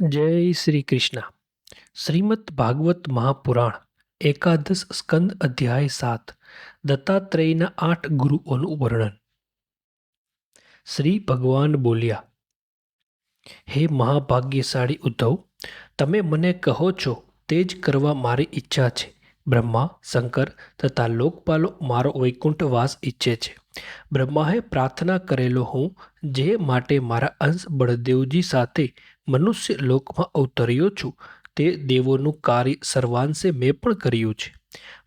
જય શ્રી કૃષ્ણ. શ્રીમદ ભાગવત મહાપુરાણ, એકાદશ સ્કંદ અધ્યાય સાત, દત્તાત્રેયના આઠ ગુરુઓનું વર્ણન. શ્રી ભગવાન બોલ્યા, હે મહાભાગ્યશાળી ઉદ્ધવ, તમે મને કહો છો તે જ કરવા મારી ઈચ્છા છે. બ્રહ્મા, શંકર તથા લોકપાલો મારો વૈકુંઠ વાસ ઈચ્છે છે. બ્રહ્માએ પ્રાર્થના કરેલો હું, જે માટે મારા અંશ બળદેવજી સાથે મનુષ્ય લોકમાં અવતર્યો છું. તે દેવોનું કાર્ય સર્વાંશે મેં પણ કર્યું છે.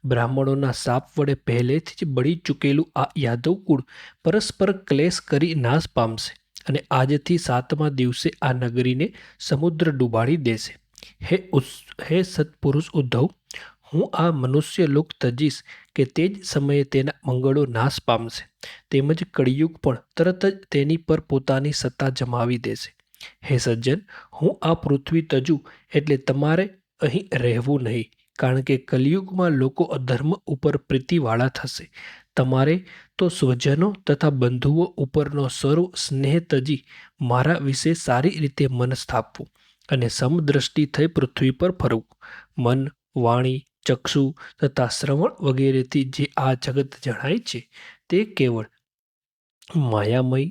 બ્રાહ્મણોના સાપ વડે પહેલેથી જ બળી ચૂકેલું આ યાદવ કુળ પરસ્પર ક્લેશ કરી નાશ પામશે અને આજથી સાતમા દિવસે આ નગરીને સમુદ્ર ડૂબાડી દેશે. હે ઉસ- હે સત્પુરુષ ઉદ્ધવ, હું આ મનુષ્ય લોક તજીશ કે તે જ સમયે તેના મંગળો નાશ પામશે. તેમજ કળિયુગ પણ તરત જ તેની પર પોતાની સત્તા જમાવી દેશે. હે સજ્જન, હું આ પૃથ્વી તજું એટલે તમારે અહીં રહેવું નહીં, કારણ કે કલિયુગમાં લોકો અધર્મ ઉપર પ્રીતિવાળા થશે. તમારે તો સ્વજનો તથા બંધુઓ ઉપરનો સર્વ સ્નેહ તજી મારા વિશે સારી રીતે મન સ્થાપવું અને સમદ્રષ્ટિ થઈ પૃથ્વી પર ફરવું. મન, વાણી, ચક્ષુ તથા શ્રવણ વગેરેથી જે આ જગત જણાય છે તે કેવળ માયામય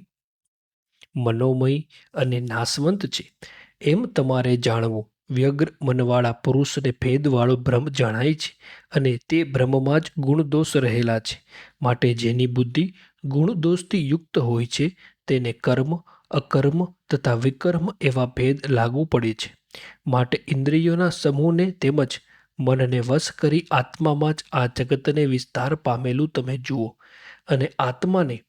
મનોમય અને નાશવંત છે. એમ તમારે જાણવું, વ્યગ્ર મનવાળા પુરુષને ભેદવાળો ભ્રમ જણાય છે અને તે ભ્રમમાં જ ગુણદોષ રહેલા છે. માટે જેની બુદ્ધિ ગુણદોષથી યુક્ત હોય છે, તેને કર્મ, અકર્મ તથા વિકર્મ એવા ભેદ લાગુ પડે છે. માટે ઇન્દ્રિયોના સમૂહને તેમજ મનને વશ કરી આત્મામાં જ આ જગતને વિસ્તાર પામેલું તમે જુઓ અને આત્માને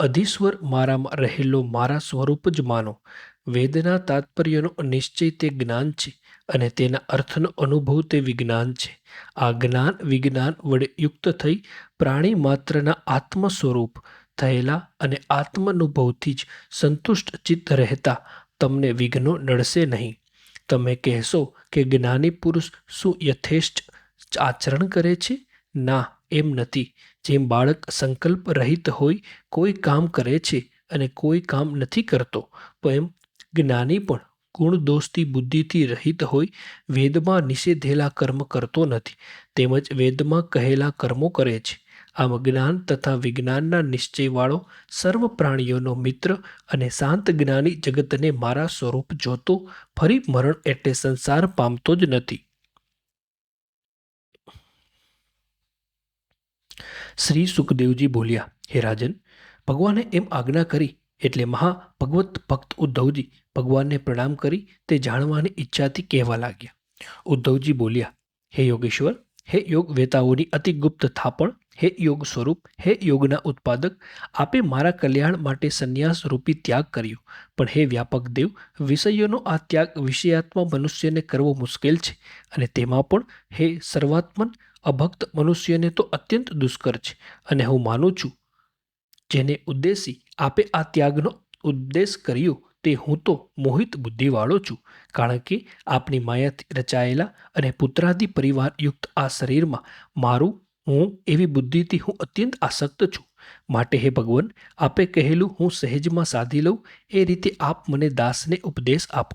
અધીશ્વર મારામાં રહેલો મારા સ્વરૂપ જ માનો. વેદના તાત્પર્યનો નિશ્ચય તે જ્ઞાન છે અને તેના અર્થનો અનુભવ તે વિજ્ઞાન છે. આ જ્ઞાન વિજ્ઞાન વડે યુક્ત થઈ પ્રાણી માત્રના આત્મ સ્વરૂપ થયેલા અને આત્માનુભવથી જ સંતુષ્ટ ચિત્ત રહેતા તમને વિઘ્નો નડશે નહીં. તમે કહેશો કે જ્ઞાની પુરુષ શું યથેષ્ટ આચરણ કરે છે? ના, એમ નથી. જેમ બાળક સંકલ્પ રહિત હોય, કોઈ કામ કરે છે અને કોઈ કામ નથી કરતો એમ જ્ઞાની પણ ગુણ દોષથી બુદ્ધિથી રહિત હોય, વેદમાં નિષેધેલા કર્મ કરતો નથી, તેમજ વેદમાં કહેલા કર્મો કરે છે. આમ જ્ઞાન તથા વિજ્ઞાનના નિશ્ચયવાળો સર્વ પ્રાણીઓનો મિત્ર અને શાંત જ્ઞાની જગતને મારા સ્વરૂપ જોતો ફરી મરણ એટલે સંસાર પામતો જ નથી. શ્રી સુખદેવજી બોલ્યા, હે રાજન, ભગવાને એમ આજ્ઞા કરી એટલે મહા ભગવત ભક્ત ઉદ્ધવજી ભગવાનને પ્રણામ કરી તે જાણવાની ઈચ્છાથી કહેવા લાગ્યા. ઉદ્ધવજી બોલ્યા, હે યોગેશ્વર, હે યોગ વેતાઓની અતિ ગુપ્ત થાપણ, હે યોગ સ્વરૂપ, હે યોગના ઉત્પાદક, આપે મારા કલ્યાણ માટે સંન્યાસ રૂપી ત્યાગ કર્યો. પણ હે વ્યાપક દેવ, વિષયોનો આ ત્યાગ વિષયાત્મા મનુષ્યને કરવો મુશ્કેલ છે અને તેમાં પણ હે સર્વાત્મન અભક્ત મનુષ્યને તો અત્યંત દુષ્કર છે અને હું માનું છું, જેને ઉદ્દેશી આપે આ ત્યાગનો ઉદ્દેશ કર્યો તે હું તો મોહિત બુદ્ધિવાળો છું, કારણ કે આપની માયાથી રચાયેલા અને પુત્રાદિ પરિવાર યુક્ત આ શરીરમાં મારું, હું એવી બુદ્ધિથી હું અત્યંત આસક્ત છું. માટે હે ભગવાન, આપે કહેલું હું સહેજમાં સાધી લઉં, એ રીતે આપ મને દાસને ઉપદેશ આપો.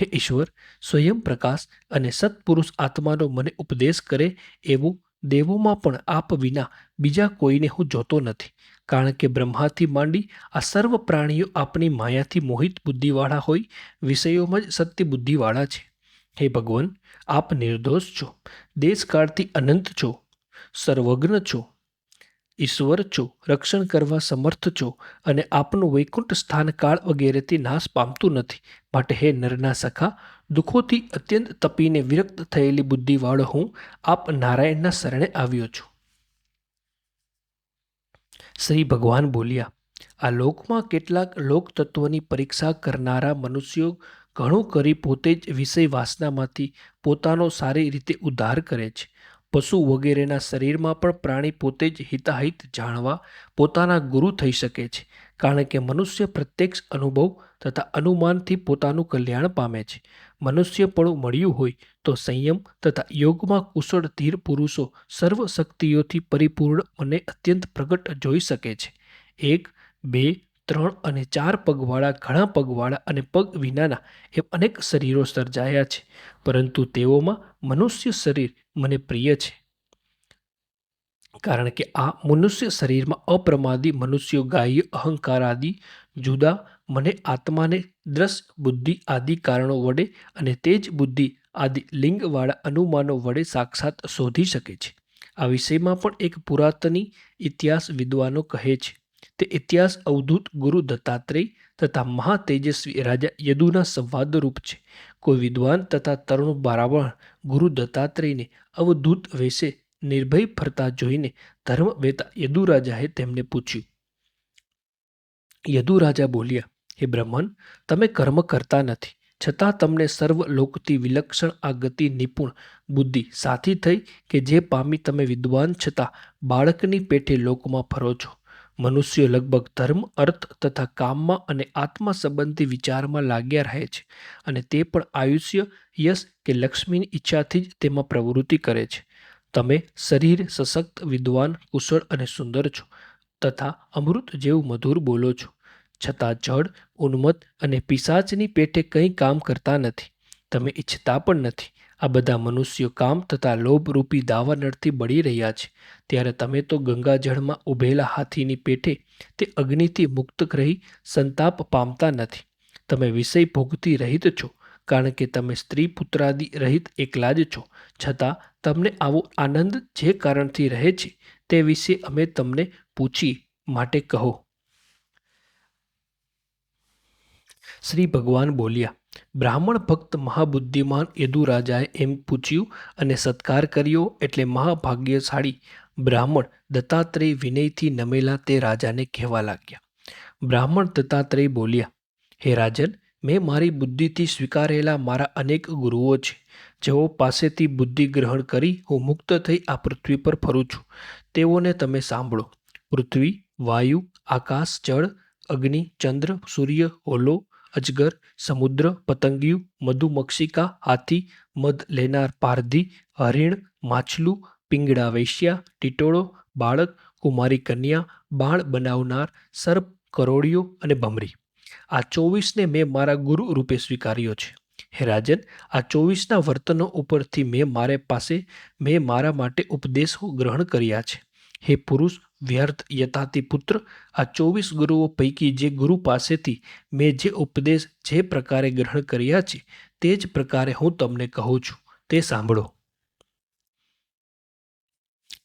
હે ઈશ્વર, સ્વયં પ્રકાશ અને સત્પુરુષ આત્માનો મને ઉપદેશ કરે એવું દેવોમાં પણ આપ વિના બીજા કોઈને હું જોતો નથી. કારણ કે બ્રહ્માથી માંડી આ સર્વ પ્રાણીઓ આપની માયાથી મોહિત બુદ્ધિવાળા હોય, વિષયોમાં જ સત્ય બુદ્ધિવાળા છે. હે ભગવાન, આપ નિર્દોષ છો, દેશકાળથી અનંત છો સર્વજ્ઞ છો ઈશ્વર છો, રક્ષણ કરવા સમર્થ છો અને આપનું વૈકુંઠ સ્થાન કાળ વગેરેથી નાશ પામતું નથી. માટે હે નરના સખા, દુઃખોથી અત્યંત તપીને વિરક્ત થયેલી બુદ્ધિવાળો હું આપ નારાયણના શરણે આવ્યો છું. શ્રી ભગવાન બોલ્યા, આ લોકમાં કેટલાક લોક તત્વની પરીક્ષા કરનારા મનુષ્યો ઘણું કરી પોતે જ વિષય વાસનામાંથી પોતાનો સારી રીતે ઉદ્ધાર કરે છે. પશુ વગેરેના શરીરમાં પણ પ્રાણી પોતે જ હિતાહિત જાણવા પોતાના ગુરુ થઈ શકે છે, કારણ કે મનુષ્ય પ્રત્યક્ષ અનુભવ તથા અનુમાનથી પોતાનું કલ્યાણ પામે છે. મનુષ્યપણું મળ્યું હોય તો સંયમ તથા યોગમાં કુશળ ધીર પુરુષો સર્વ શક્તિઓથી પરિપૂર્ણ અને અત્યંત પ્રગટ જોઈ શકે છે. એક, બે ત્રણ અને ચાર પગવાળા, ઘણા પગવાળા અને પગ વિનાના એમ અનેક શરીરો સર્જાયા છે. પરંતુ તેઓમાં મનુષ્ય શરીર મને પ્રિય છે. કારણ કે આ મનુષ્ય શરીરમાં અપ્રમાદી, મનુષ્યો ગાય અહંકાર આદિ જુદા, મને આત્માને દ્રશ બુદ્ધિ આદિ કારણો વડે અને તે જ બુદ્ધિ આદિ લિંગવાળા અનુમાનો વડે સાક્ષાત શોધી શકે છે. આ વિષયમાં પણ એક પુરાતની ઇતિહાસ વિદ્વાનો કહે છે. તે ઇતિહાસ અવધૂત ગુરુ દત્તાત્રેય તથા મહાતેજસ્વી રાજા યદુના સંવાદરૂપ છે. કોઈ વિદ્વાન તથા તરુણ બારાવણ ગુરુ દત્તાત્રેયને અવધૂત વેશે નિર્ભય ફરતા જોઈને ધર્મવેતા યદુરાજાએ તેમને પૂછ્યું. યદુરાજા બોલ્યા, હે બ્રહ્મન, તમે કર્મ કરતા નથી. છતાં તમને સર્વ લોકથી વિલક્ષણ આ ગતિ નિપુણ બુદ્ધિ સાથી થઈ કે જે પામી તમે વિદ્વાન છતાં બાળકની પેઠે લોકમાં ફરો છો. મનુષ્યો લગભગ ધર્મ, અર્થ તથા કામમાં અને આત્મા સંબંધી વિચારમાં લાગ્યા રહે છે અને તે પણ આયુષ્ય, યશ કે લક્ષ્મીની ઈચ્છાથી જ તેમાં પ્રવૃત્તિ કરે છે. તમે શરીર, સશક્ત, વિદ્વાન, કુશળ અને સુંદર છો તથા અમૃત જેવું મધુર બોલો છો. છતાં જડ ઉન્મત અને પિશાચની પેટે કંઈ કામ કરતા નથી. તમે ઈચ્છતા પણ નથી. આ બધા મનુષ્યો કામ તથા લોભરૂપી દાવાનળથી બળી રહ્યા છે. ત્યારે તમે તો ગંગાજળમાં ઉભેલા હાથીની પેઠે તે અગ્નિથી મુક્ત રહી સંતાપ પામતા નથી. તમે વિષય ભોગતી રહિત છો, કારણ કે તમે સ્ત્રી પુત્રાદિ રહિત એકલા જ છો. છતાં તમને આવો આનંદ જે કારણથી રહે છે તે વિશે અમે તમને પૂછી માટે કહો. શ્રી ભગવાન બોલ્યા બ્રાહ્મણ ભક્ત મહાબુદ્ધિમાન યદુરાજાએ એમ પૂછ્યું અને સત્કાર કર્યો એટલે મહાભાગ્યશાળી બ્રાહ્મણ દત્તાત્રેય વિનયથી નમેલા તે રાજાને કહેવા લાગ્યા. બ્રાહ્મણ દત્તાત્રેય બોલ્યા, હે રાજન, મેં મારી બુદ્ધિથી સ્વીકારેલા મારા અનેક ગુરુઓ છે. જેઓ પાસેથી બુદ્ધિ ગ્રહણ કરી હું મુક્ત થઈ આ પૃથ્વી પર ફરું છું. તેઓને તમે સાંભળો. પૃથ્વી, વાયુ, આકાશ, જળ, અગ્નિ, ચંદ્ર, સૂર્ય હોલો અજગર, સમુદ્ર, પતંગિયું મધુમક્ષિકા હાથી, મધ, લેનાર, પારધી, હરિણ, માછલું, પિંગળા વૈશ્યા, ટીટોળો, બાળક, કુમારી કન્યા બાળ બનાવનાર, સર્પ કરોડિયો અને ભમરી. આ ચોવીસને મેં મારા ગુરુ રૂપે સ્વીકાર્યો છે. હે રાજન, આ ચોવીસના વર્તનો ઉપરથી મેં મારે પાસે, મેં મારા માટે ઉપદેશો ગ્રહણ કર્યા છે. હે પુરુષ વ્યર્થ યથાતિ પુત્ર, આ ચોવીસ ગુરુઓ પૈકી જે ગુરુ પાસેથી મેં જે ઉપદેશ જે પ્રકારે ગ્રહણ કર્યા છે, તે જ પ્રકારે હું તમને કહું છું. તે સાંભળો.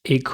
એક,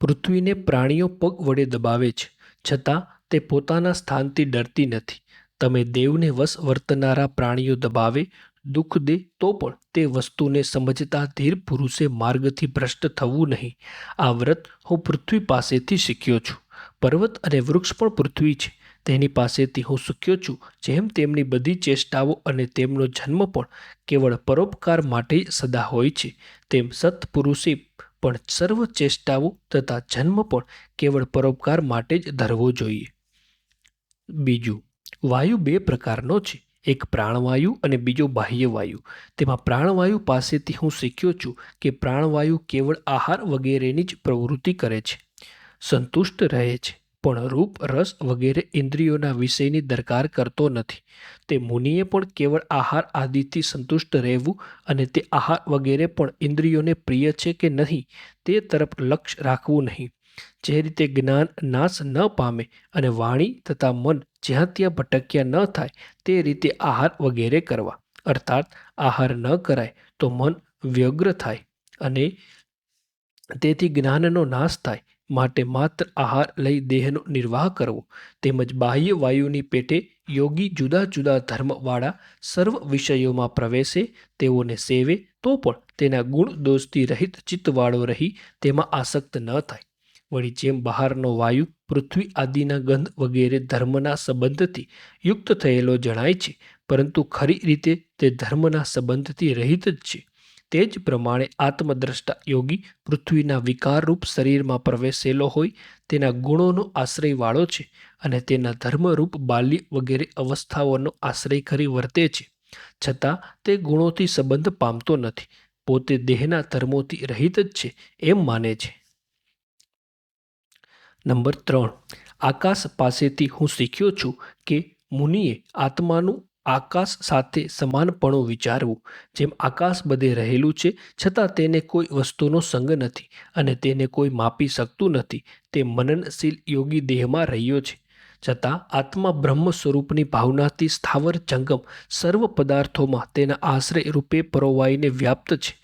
પૃથ્વીને પ્રાણીઓ પગ વડે દબાવે છે. છતાં, તે પોતાના સ્થાનથી ડરતી નથી. તમે દેવને વશ વર્તનારા પ્રાણીઓ દબાવે દુઃખ દે તો પણ તે વસ્તુને સમજતા ધીર પુરુષે માર્ગથી ભ્રષ્ટ થવું નહીં. આ વ્રત હું પૃથ્વી પાસેથી શીખ્યો છું. પર્વત અને વૃક્ષ પણ પૃથ્વી છે. તેની પાસેથી હું શીખ્યો છું જેમ તેમની બધી ચેષ્ટાઓ અને તેમનો જન્મ પણ કેવળ પરોપકાર માટે સદા હોય છે. તેમ સત્પુરુષે પણ સર્વ ચેષ્ટાઓ તથા જન્મ પણ કેવળ પરોપકાર માટે જ ધરવો જોઈએ. બીજું, વાયુ બે પ્રકારનો છે. એક પ્રાણવાયુ અને બીજો બાહ્ય વાયુ તેમાં પ્રાણવાયુ પાસેથી હું શીખ્યો છું કે પ્રાણવાયુ કેવળ આહાર વગેરેની જ પ્રવૃત્તિ કરે છે. સંતુષ્ટ રહે છે, પણ રૂપ, રસ વગેરે ઇન્દ્રિયોના વિષયની દરકાર કરતો નથી. તે મુનિએ પણ કેવળ આહાર આદિથી સંતુષ્ટ રહેવું અને તે આહાર વગેરે પણ ઇન્દ્રિયોને પ્રિય છે કે નહીં, તે તરફ લક્ષ્ય રાખવું નહીં. જે રીતે જ્ઞાન નાશ ન પામે અને વાણી તથા મન જ્યાં ત્યાં ભટક્યા ન થાય તે રીતે આહાર વગેરે કરવા. અર્થાત, આહાર ન કરાય તો મન વ્યગ્ર થાય અને તેથી જ્ઞાનનો નાશ થાય. માટે માત્ર આહાર લઈ દેહનો નિર્વાહ કરવો તેમજ બાહ્ય વાયુની પેટે યોગી જુદા જુદા ધર્મવાળા સર્વ વિષયોમાં પ્રવેશે, તેઓને સેવે તો પણ તેના ગુણ દોષથી રહિત ચિત્તવાળો રહી તેમાં આસક્ત ન થાય. વળી જેમ બહારનો વાયુ પૃથ્વી આદિના ગંધ વગેરે ધર્મના સંબંધથી યુક્ત થયેલો જણાય છે, પરંતુ ખરી રીતે તે ધર્મના સંબંધથી રહિત જ છે. તે જ પ્રમાણે આત્મદ્રષ્ટા યોગી પૃથ્વીના વિકારરૂપ શરીરમાં પ્રવેશેલો હોય તેના ગુણોનો આશ્રયવાળો છે અને તેના ધર્મરૂપ બાલ્ય વગેરે અવસ્થાઓનો આશ્રય કરી વર્તે છે. છતાં તે ગુણોથી સંબંધ પામતો નથી, પોતે દેહના ધર્મોથી રહિત જ છે એમ માને છે. નંબર ત્રણ. આકાશ પાસેથી હું શીખ્યો છું કે મુનિએ આત્માનું આકાશ સાથે સમાનપણું વિચારવું, જેમ આકાશ બધે રહેલું છે, છતાં તેને કોઈ વસ્તુનો સંગ નથી અને તેને કોઈ માપી શકતું નથી. તે મનનશીલ યોગી દેહમાં રહ્યો છે. છતાં આત્મા બ્રહ્મ સ્વરૂપની ભાવનાથી સ્થાવર જંગમ સર્વ પદાર્થોમાં તેના આશ્રય રૂપે પરોવાઈને વ્યાપ્ત છે.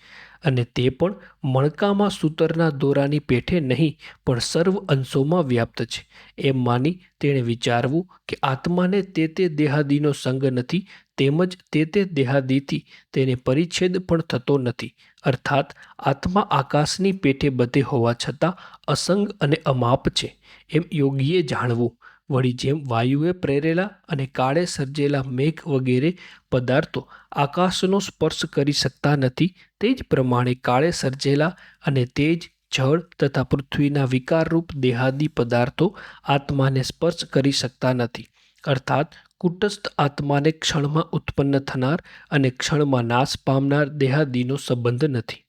અને તે પણ મણકામાં સૂતરના દોરાની પેઠે નહીં, પણ સર્વ અંશોમાં વ્યાપ્ત છે. એમ માની તેણે વિચારવું કે આત્માને તે તે દેહાદીનો સંગ નથી, તેમજ તે તે દેહાદીથી તેને પરિચ્છેદ પણ થતો નથી. અર્થાત, આત્મા આકાશની પેઠે બધે હોવા છતાં અસંગ અને અમાપ છે. એમ યોગીએ જાણવું. વળી જેમ વાયુએ પ્રેરેલા અને કાળે સર્જેલા મેઘ વગેરે પદાર્થો આકાશનો સ્પર્શ કરી શકતા નથી, તે જ પ્રમાણે કાળે સર્જેલા અને તેજ જળ તથા પૃથ્વીના વિકારરૂપ દેહાદી પદાર્થો આત્માને સ્પર્શ કરી શકતા નથી. અર્થાત, કુટસ્થ આત્માને ક્ષણમાં ઉત્પન્ન થનાર અને ક્ષણમાં નાશ પામનાર દેહાદીનો સંબંધ નથી.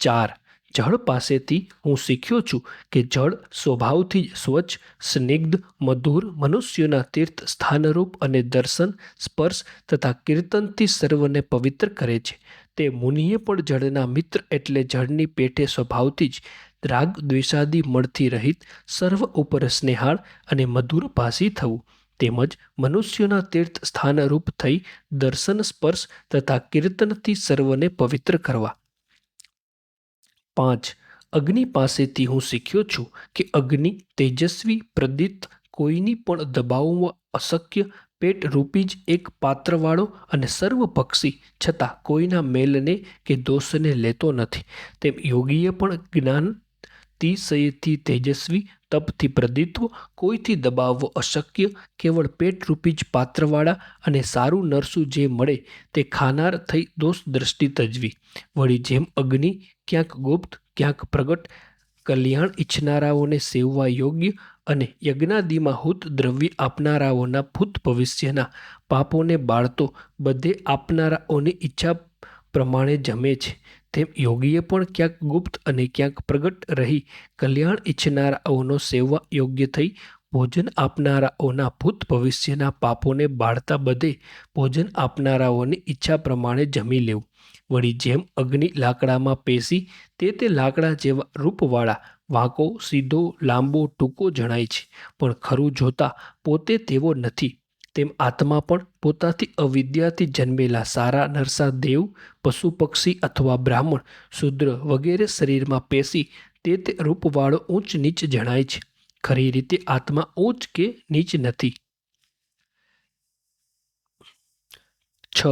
ચાર જળ પાસેથી હું શીખ્યો છું કે જળ સ્વભાવથી જ સ્વચ્છ, સ્નિગ્ધ, મધુર, મનુષ્યોના તીર્થ સ્થાનરૂપ અને દર્શન, સ્પર્શ તથા કીર્તનથી સર્વને પવિત્ર કરે છે. તે મુનિએ પણ જળના મિત્ર એટલે જળની પેઠે સ્વભાવથી જ રાગ દ્વેષાદી મળથી રહિત, સર્વ ઉપર સ્નેહાળ અને મધુર ભાસી થવું. તેમજ મનુષ્યોના તીર્થ સ્થાનરૂપ થઈ દર્શન, સ્પર્શ તથા કીર્તનથી સર્વને પવિત્ર કરવા. પાંચ. અગ્નિ પાસેથી હું શીખ્યો છું કે અગ્નિ તેજસ્વી પ્રદિત કોઈની પણ દબાવવા અશક્ય પેટ રૂપી જ એક પાત્રવાળો અને સર્વપક્ષી છતાં કોઈના મેલને કે દોષને લેતો નથી. તેમ યોગીએ પણ જ્ઞાન, તિશયથી તેજસ્વી તપથી પ્રદિત્વ કોઈથી દબાવવો અશક્ય? કેવળ પેટરૂપી જ પાત્રવાળા અને સારું નરસું જે મળે તે ખાનાર થઈ દોષ દ્રષ્ટિ તજવી. વળી જેમ અગ્નિ ક્યાંક ગુપ્ત, ક્યાંક પ્રગટ, કલ્યાણ ઈચ્છનારાઓને સેવવા યોગ્ય અને યજ્ઞાદિમાં હુત દ્રવ્ય આપનારાઓના ભૂત ભવિષ્યના પાપોને બાળતો બધે આપનારાઓની ઈચ્છા પ્રમાણે જમે છે. તેમ યોગીએ પણ ક્યાંક ગુપ્ત અને ક્યાંક પ્રગટ રહી કલ્યાણ ઈચ્છનારાઓનો સેવવા યોગ્ય થઈ ભોજન આપનારાઓના ભૂત ભવિષ્યના પાપોને બાળતા બધે ભોજન આપનારાઓની ઈચ્છા પ્રમાણે જમી લેવું. વળી જેમ અગ્નિ લાકડામાં પેસી તે તે લાકડા જેવા રૂપવાળા વાંકો, સીધો, લાંબો ટૂંકો જણાય છે, પણ ખરું જોતા પોતે તેવો નથી. તેમ આત્મા પણ પોતાથી અવિદ્યાથી જન્મેલા સારા, નરસા દેવ, પશુ, પક્ષી અથવા બ્રાહ્મણ, શુદ્ર વગેરે શરીરમાં પેસી તે તે રૂપવાળો ઊંચ નીચ જણાય છે. ખરી રીતે આત્મા ઊંચ કે નીચ નથી. છ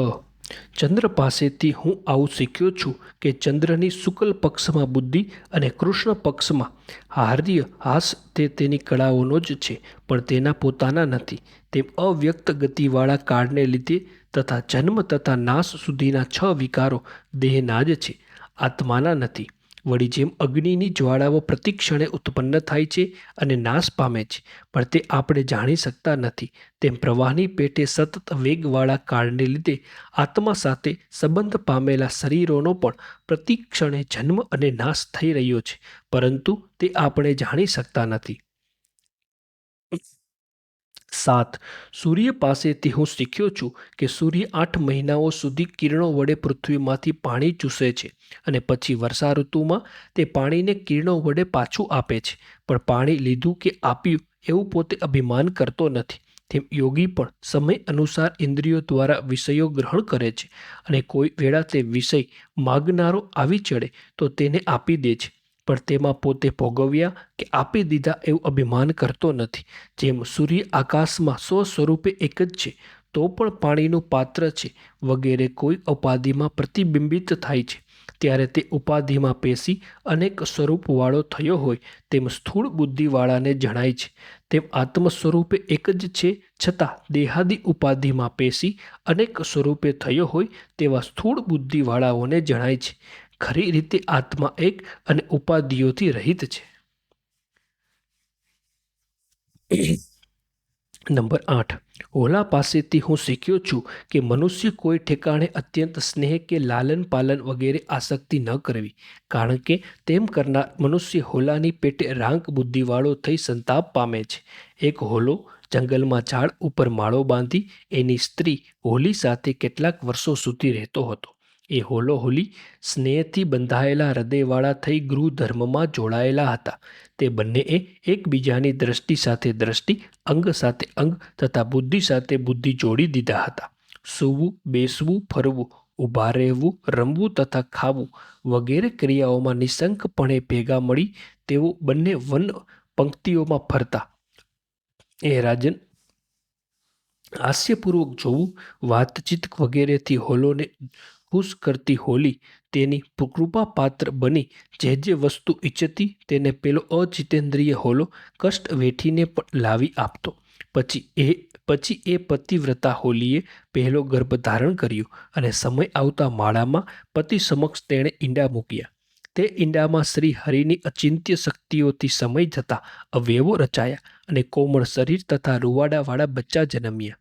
ચંદ્ર પાસેથી હું આવું શીખ્યો છું કે ચંદ્રની શુક્લ પક્ષમાં બુદ્ધિ અને કૃષ્ણ પક્ષમાં હાર્ય હાસ તે તેની કળાઓનો જ છે, પણ તેના પોતાના નથી. તેમ અવ્યક્ત ગતિવાળા કાળને લીધે તથા જન્મ તથા નાશ સુધીના છ વિકારો દેહના જ છે. આત્માના નથી. વળી જેમ અગ્નિની જ્વાળાઓ પ્રતિક્ષણે ઉત્પન્ન થાય છે અને નાશ પામે છે, પણ તે આપણે જાણી શકતા નથી. તેમ પ્રવાહની પેટે સતત વેગવાળા કાળને લીધે આત્મા સાથે સંબંધ પામેલા શરીરોનો પણ પ્રતિક્ષણે જન્મ અને નાશ થઈ રહ્યો છે, પરંતુ તે આપણે જાણી શકતા નથી. સાત. સૂર્ય પાસેથી હું શીખ્યો છું કે સૂર્ય આઠ મહિનાઓ સુધી કિરણો વડે પૃથ્વીમાંથી પાણી ચૂસે છે અને પછી વર્ષા ઋતુમાં તે પાણીને કિરણો વડે પાછું આપે છે. પણ પાણી લીધું કે આપ્યું એવું પોતે અભિમાન કરતો નથી. તેમ યોગી પણ સમય અનુસાર ઇન્દ્રિયો દ્વારા વિષયો ગ્રહણ કરે છે અને કોઈ વેળા તે વિષય માગનારો આવી ચડે તો તેને આપી દે છે. પણ તેમાં પોતે ભોગવ્યા કે આપી દીધા એવું અભિમાન કરતો નથી. જેમ સૂર્ય આકાશમાં સ્વ સ્વરૂપે એક જ છે, તો પણ પાણીનું પાત્ર છે. વગેરે કોઈ ઉપાધિમાં પ્રતિબિંબિત થાય છે. ત્યારે તે ઉપાધિમાં પેસી અનેક સ્વરૂપવાળો થયો હોય, તેમ સ્થૂળ બુદ્ધિવાળાને જણાય છે. તેમ આત્મ સ્વરૂપે એક જ છે, છતાં દેહાદી ઉપાધિમાં પેસી અનેક સ્વરૂપે થયો હોય, તેવા સ્થૂળ બુદ્ધિવાળાઓને જણાય છે. ખરી રીતે આત્મા એક અને ઉપાધિઓથી રહિત છે. નંબર આઠ. હોલા પાસેથી હું શીખ્યો છું કે મનુષ્ય કોઈ ઠેકાણે અત્યંત સ્નેહ કે લાલન પાલન વગેરે આસક્તિ ન કરવી, કારણ કે તેમ કરનાર મનુષ્ય હોલાની પેટે રાંક બુદ્ધિવાળો થઈ સંતાપ પામે છે. એક હોલો જંગલમાં ઝાડ ઉપર માળો બાંધી એની સ્ત્રી હોલી સાથે કેટલાક વર્ષો સુધી રહેતો હતો. એ હોલો હોલી સ્નેહથી બંધાયેલા હૃદયવાળા થઈ ગૃહ ધર્મમાં જોડાયેલા હતા. તે બંનેએ એકબીજાની દ્રષ્ટિ સાથે દ્રષ્ટિ, અંગ સાથે અંગ તથા બુદ્ધિ સાથે બુદ્ધિ જોડી દીધા હતા. સૂવું, બેસવું, ફરવું, ઊભા રહેવું, રમવું તથા ખાવું વગેરે ક્રિયાઓમાં નિસંકપણે ભેગા મળી તેઓ બંને વન પંક્તિઓમાં ફરતા. એ રાજન હાસ્યપૂર્વક જોવું, વાતચીત વગેરેથી હોલોને ખુશ કરતી હોલી તેની કૃપાપાત્ર બની. જે જે વસ્તુ ઈચ્છતી તેને પેલો અજિતેન્દ્રિય હોલો કષ્ટ વેઠીને પણ લાવી આપતો. પછી એ પછી એ પતિવ્રતા હોલીએ પહેલો ગર્ભ ધારણ કર્યો અને સમય આવતા માળામાં પતિ સમક્ષ તેણે ઈંડા મૂક્યા. તે ઈંડામાં શ્રી હરિની અચિંત્ય શક્તિઓથી સમય જતાં અવયવો રચાયા અને કોમળ શરીર તથા રૂવાડાવાળા બચ્ચા જન્મ્યા.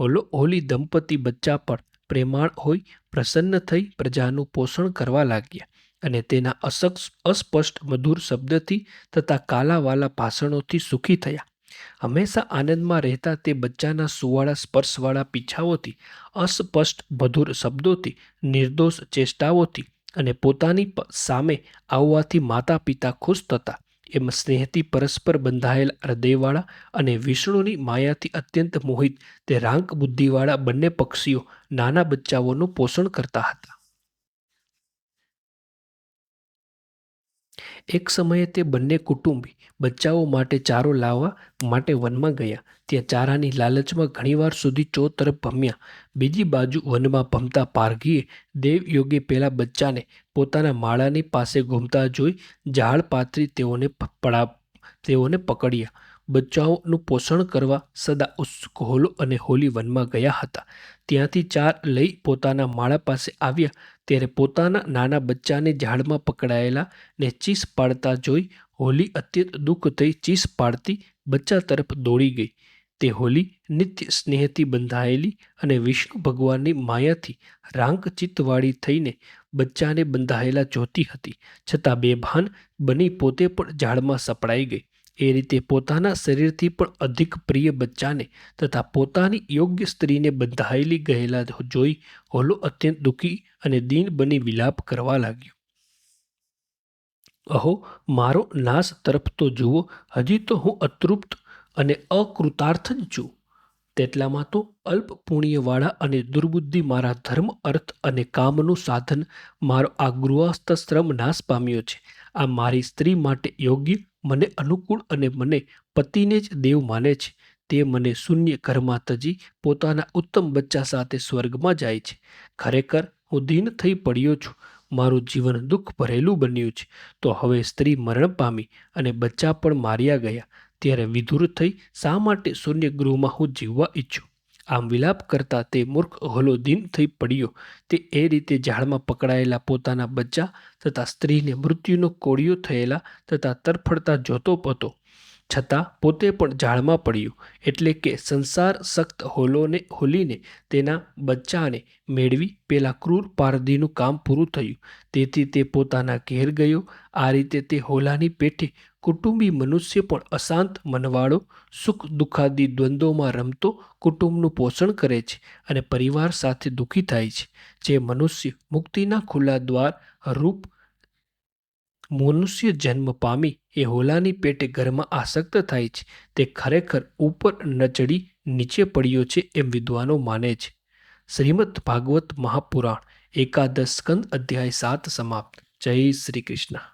હોલો હોલી દંપતી બચ્ચા પર પ્રેમાળ હોઈ પ્રસન્ન થઈ પ્રજાનું પોષણ કરવા લાગ્યા અને તેના અસક્ષ અસ્પષ્ટ મધુર શબ્દથી તથા કાલાવાલા ભાષણોથી સુખી થયા. હંમેશા આનંદમાં રહેતા તે બચ્ચાના સુવાળા સ્પર્શવાળા પીછાઓથી, અસ્પષ્ટ મધુર શબ્દોથી, નિર્દોષ ચેષ્ટાઓથી અને પોતાની સામે આવવાથી માતા પિતા ખુશ થતા એમ સ્નેહથી પરસ્પર બંધાયેલ હૃદયવાળા અને વિષ્ણુની માયાથી અત્યંત મોહિત તે રાંક બુદ્ધિવાળા બંને પક્ષીઓ નાના બચ્ચાઓનું પોષણ કરતા હતા. એક સમયે તે બંને કુટુંબી બચ્ચાઓ માટે ચારો લાવવા માટે વનમાં ગયા. ત્યાં ચારાની લાલચમાં ઘણીવાર સુધી ચો તરફ ભમ્યા. બીજી બાજુ વનમાં ભમતા પારઘીએ દેવયોગે પેલા બચ્ચાને પોતાના માળાની પાસે ઘૂમતા જોઈ ઝાડ પાથરી તેઓને પડા, તેઓને પકડ્યા. બચ્ચાઓનું પોષણ કરવા સદા ઉત્સુક હોલો અને હોલી વનમાં ગયા હતા. ત્યાંથી ચાર લઈ પોતાના માળા પાસે આવ્યા. ત્યારે પોતાના નાના બચ્ચાને ઝાડમાં પકડાયેલા ને ચીસ પાડતા જોઈ હોલી અત્યંત દુઃખ થઈ ચીસ પાડતી બચ્ચા તરફ દોડી ગઈ. તે હોલી નિત્ય સ્નેહથી બંધાયેલી અને વિષ્ણુ ભગવાનની માયાથી રાંક ચિત્તવાળી થઈને બચ્ચાને બંધાયેલા જોતી હતી. છતાં બેભાન બની પોતે પણ ઝાડમાં સપડાઈ ગઈ. એ રીતે પોતાના શરીરથી પણ અધિક પ્રિય બચ્ચાને તથા પોતાની યોગ્ય સ્ત્રીને બંધાયેલી ગયેલા જોઈ હોલો અત્યંત દુઃખી અને દીન બની વિલાપ કરવા લાગ્યો. અહો, મારો નાશ તરફ તો જુઓ, હજી તો હું અતૃપ્ત અને અકૃતાર્થ જ છું. તેટલામાં તો અલ્પ પુણ્યવાળા અને દુર્બુદ્ધિ મારા ધર્મ, અર્થ અને કામનું સાધન મારો આ ગૃહસ્થ શ્રમ નાશ પામ્યો છે. આ મારી સ્ત્રી માટે યોગ્ય મને અનુકૂળ અને મને પતિને જ દેવ માને છે. તે મને શૂન્ય ઘરમાં તજી પોતાના ઉત્તમ બચ્ચા સાથે સ્વર્ગમાં જાય છે. ખરેખર હું દીન થઈ પડ્યો છું. મારું જીવન દુઃખ ભરેલું બન્યું છે. તો હવે સ્ત્રી મરણ પામી અને બચ્ચા પણ માર્યા ગયા. ત્યારે વિધુર થઈ શા માટે શૂન્ય ગૃહમાં હું જીવવા ઈચ્છું? આમ વિલાપ કરતા તે મૂર્ખ હલોદીન થઈ પડ્યો. તે એ રીતે ઝાડમાં પકડાયેલા પોતાના બચ્ચા તથા સ્ત્રીને મૃત્યુનો કોળિયો થયેલા તથા તરફડતા જોતો હતો. છતાં પોતે પણ ઝાડમાં પડ્યો, એટલે કે સંસાર સખ્ત હોલોને હોલીને તેના બચ્ચાને મેળવી પેલા ક્રૂર પારધીનું કામ પૂરું થયું. તેથી તે પોતાના ઘેર ગયો. આ રીતે તે હોલાની પેઠે કુટુંબી મનુષ્ય પણ અશાંત મનવાળો, સુખ દુઃખાદી દ્વંદ્વોમાં રમતો કુટુંબનું પોષણ કરે છે અને પરિવાર સાથે દુઃખી થાય છે. જે મનુષ્ય મુક્તિના ખુલ્લા દ્વાર, રૂપ, મનુષ્ય જન્મ પામી એ હોલાની પેટે ઘરમાં આસક્ત થાય છે. તે ખરેખર ઉપર નચડી નીચે પડ્યો છે એમ વિદ્વાનો માને છે. શ્રીમદ ભાગવત મહાપુરાણ, એકાદશ સ્કંદ અધ્યાય સાત સમાપ્ત. જય શ્રી કૃષ્ણ.